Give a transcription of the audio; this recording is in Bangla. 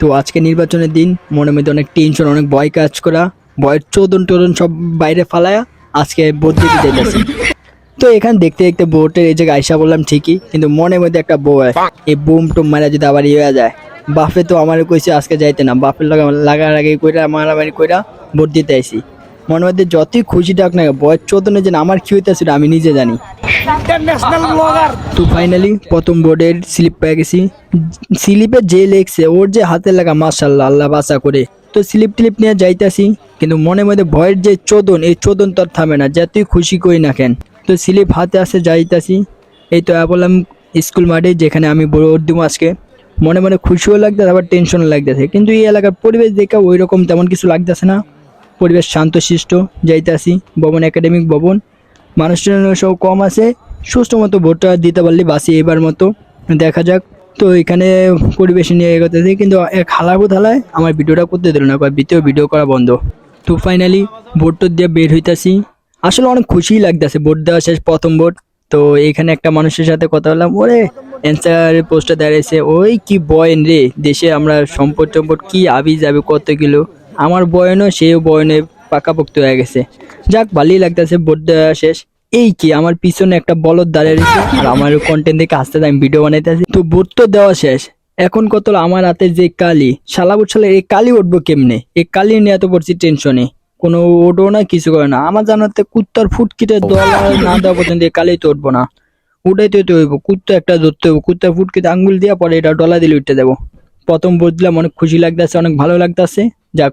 তো আজকে নির্বাচনের দিন মনে মধ্যে অনেক টেনশন অনেক ভয় কাজ করা। ভয়ের চোদন টোদন সব বাইরে ফালায়া আজকে ভোট দিতে যেতেছে তো এখানে দেখতে দেখতে বোটের এই জায়গায় আইসা বললাম ঠিকই, কিন্তু মনের মধ্যে একটা বউ এই বুম টুম মারা যদি আবার ইয়ে যায় বাপে তো আমার কইছে আজকে যাইতে না। বাপের লাগা লাগার আগে কইরা মারামারি কইরা ভোট দিতে আইছি। মনের মধ্যে যতই খুশি ডাক না বয়ের চোদনে যে আমার কি হইতেছিল আমি নিজে জানি। তো ফাইনালি প্রথম বোর্ডের স্লিপ পেয়ে গেছি। স্লিপে যে লেখছে ওর যে হাতে লাগা মাশাল্লাহ আল্লাহ বাসা করে। তো স্লিপ টিলিপ নিয়ে যাইতাছি কিন্তু মনে মধ্যে ভয়ের যে চোদন এই চোদন তো আর থামে না যতই খুশি করি না কেন। তো স্লিপ হাতে আসে যাইতাছি। এই তো বললাম স্কুল মাঠে যেখানে আমি ভোট দিব আজকে। মনে মনে খুশিও লাগতেছে, আবার টেনশনও লাগতেছে। কিন্তু এই এলাকার পরিবেশ দেখে ওই রকম তেমন কিছু লাগতেছে না। পরিবেশ শান্ত শান্তশিষ্ট, যাইতাছি, ভবন একাডেমিক ভবন। মানুষজন সব কম আছে, সুস্থ মতো ভোটটা দিতে পারলে বাসি এবার মতো। দেখা যাক। তো এখানে পরিবেশ নিয়ে এগোতেছে, কিন্তু এক হালাবো থালায় আমার ভিডিওটা করতে দিল না দ্বিতীয় ভিডিও করা বন্ধ। তো ফাইনালি ভোট দিয়ে বের হইতাছি। আসলে অনেক খুশিই লাগতেছে, ভোট দেওয়া শেষ, প্রথম ভোট। তো এখানে একটা মানুষের সাথে কথা বললাম, ওরে অ্যান্সার পোস্টে দাঁড়িয়েছে ওই কি বয়ন রে, দেশে আমরা সম্পদ টম্পদ কি আবি যাবে কত কিলো? আমার বয়নও সেও বয়নে পাকাপোক্ত হয়ে গেছে। যাক, ভালোই লাগতেছে ভোট দেওয়া শেষ। এই কি, আমার পিছনে একটা বলদ দাঁড়িয়ে রয়েছে আর আমার কন্টেন্ট দেখে আসতে আমি ভিডিও বানাইতেছি। তো ভোট তো দেওয়া শেষ। এখন কত আমার হাতে যে কালি। শালা বুঝলে এই কালি উঠবো কেমনে? এই কালি নিয়ে এত পড়ছি টেনশনে কোনো ওঠো না, কিছু করে না। আমার জানাতে কুত্তার ফুটকিতে দল না দেওয়া পর্যন্ত এই কালি তো উঠবো না। উঠাইতে হইতে হইব, কুত্তা একটা ধরতে হইব, কুত্তা ফুটকিতে আঙ্গুল দিয়া পরে এটা ডলা দিলে উঠতে দেবো প্রথম বুঝলাম অনেক খুশি লাগতেছে, অনেক ভালো লাগতেছে। যাক